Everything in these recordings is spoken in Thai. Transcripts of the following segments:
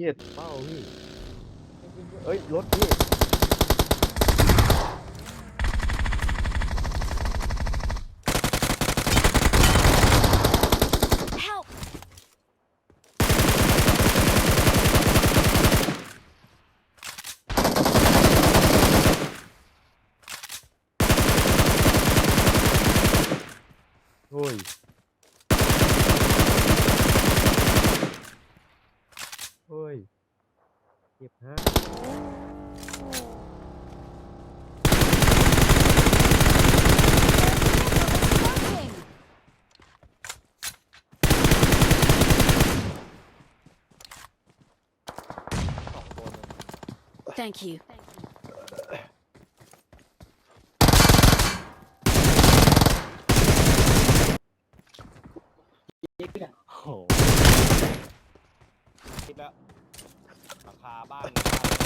เฮียเป้าพี่เอ้ยรถพี่ Help! โอ้ยโอ้ย เจ็บฮะ Smoking! สองตัวเลย Thank you. โอ้โหคิดแล้ว หลังคาบ้าน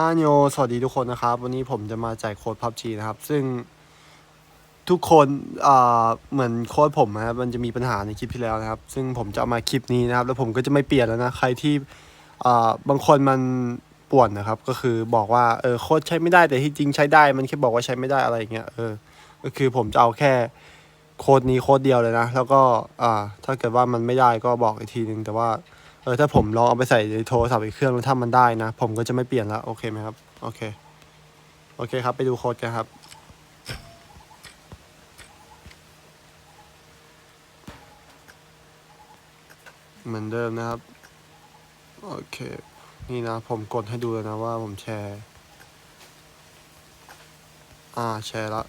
อาโยสวัสดีทุกคนนะครับ วันนี้ผมจะมาแจกโค้ด PUBG นะครับ ซึ่งทุกคนอ่าเหมือนโค้ดผมนะครับมันจะมีปัญหาในคลิปที่แล้วนะครับ ซึ่งผมจะเอามาคลิปนี้นะครับ แล้วผมก็จะไม่เปลี่ยนแล้วนะใครที่อ่าบางคนมันป่วนนะครับ ก็คือบอกว่าเออโค้ดใช้ไม่ได้แต่ที่จริงใช้ได้มันแค่บอกว่าใช้ไม่ได้อะไรเงี้ยเออก็คือผมจะเอาแค่โค้ดนี้โค้ดเดียวเลยนะ แล้วก็อ่าถ้าเกิดว่ามันไม่ได้ก็บอกอีกทีนึงแต่ว่า เออถ้าผมลองเอาไปใส่ในโทรศัพท์อีกเครื่องแล้วถ้ามันได้นะ ผมก็จะไม่เปลี่ยนแล้วโอเคไหมครับ โอเค โอเคครับ ไปดูโค้ดกันครับเหมือนเดิมนะครับ โอเค นี่นะ ผมกดให้ดูแล้วนะว่าผมแชร์ อ่าแชร์ละ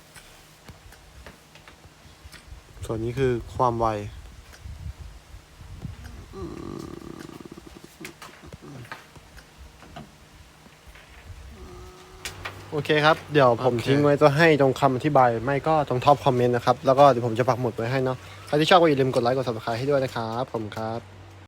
ส่วนนี้คือความไว โอเคครับ เดี๋ยวผมโอเคทิ้งไว้ตัวให้ตรงคำอธิบาย ไม่ก็ตรงท็อปคอมเมนต์นะครับ แล้วก็เดี๋ยวผมจะปักหมุดไว้ให้เนาะ ใครที่ชอบก็อย่าลืมกดไลค์ กด subscribe ให้ด้วยนะครับผมครับ